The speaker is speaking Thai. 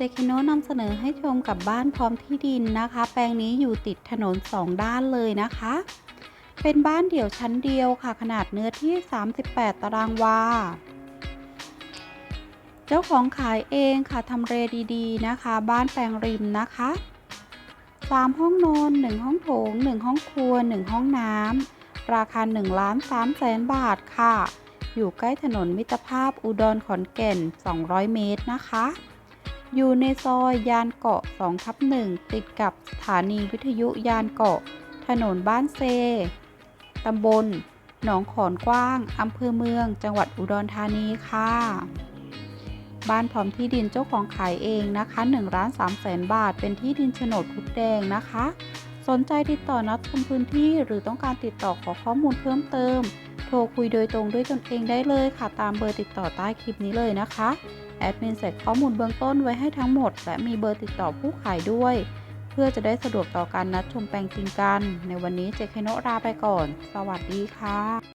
จคโนนำเสนอให้ชมกับบ้านพร้อมที่ดินนะคะ แปลงนี้อยู่ติดถนนสองด้านเลยนะคะ เป็นบ้านเดี่ยวชั้นเดียวค่ะ ขนาดเนื้อที่ 38 ตารางวา เจ้าของขายเองค่ะทำเลดีๆนะคะ บ้านแปลงริมนะคะ 3 ห้องนอน 1 ห้องโถง 1 ห้องครัว 1 ห้องน้ำ ราคา1ล้าน3แสนบาทค่ะ อยู่ใกล้ถนนมิตรภาพอุดรขอนแก่น 200 เมตรนะคะ อยู่ในซอยยานเกาะ2ทับ1ติดกับสถานีวิทยุยานเกาะ ถนนบ้านเซ ตำบล หนองขอนกว้าง อำเภอเมือง จังหวัดอุดรธานีค่ะ บ้านพร้อมที่ดินเจ้าของขายเองนะคะ1ล้าน3แสนบาท เป็นที่ดินโฉนดพุดแดงนะคะ สนใจติดต่อนัดชมพื้นที่หรือต้องการติดต่อขอข้อมูลเพิ่มเติม โทรคุยโดยตรงด้วยตนเองได้เลยค่ะ ตามเบอร์ติดต่อใต้คลิปนี้เลยนะคะ แอดมินใส่ข้อมูลเบื้องต้นไว้ให้ทั้งหมด และมีเบอร์ติดต่อผู้ขายด้วย เพื่อจะได้สะดวกต่อการนัดชมแปลงจริงกัน ในวันนี้เจคโนะลาไปก่อน สวัสดีค่ะ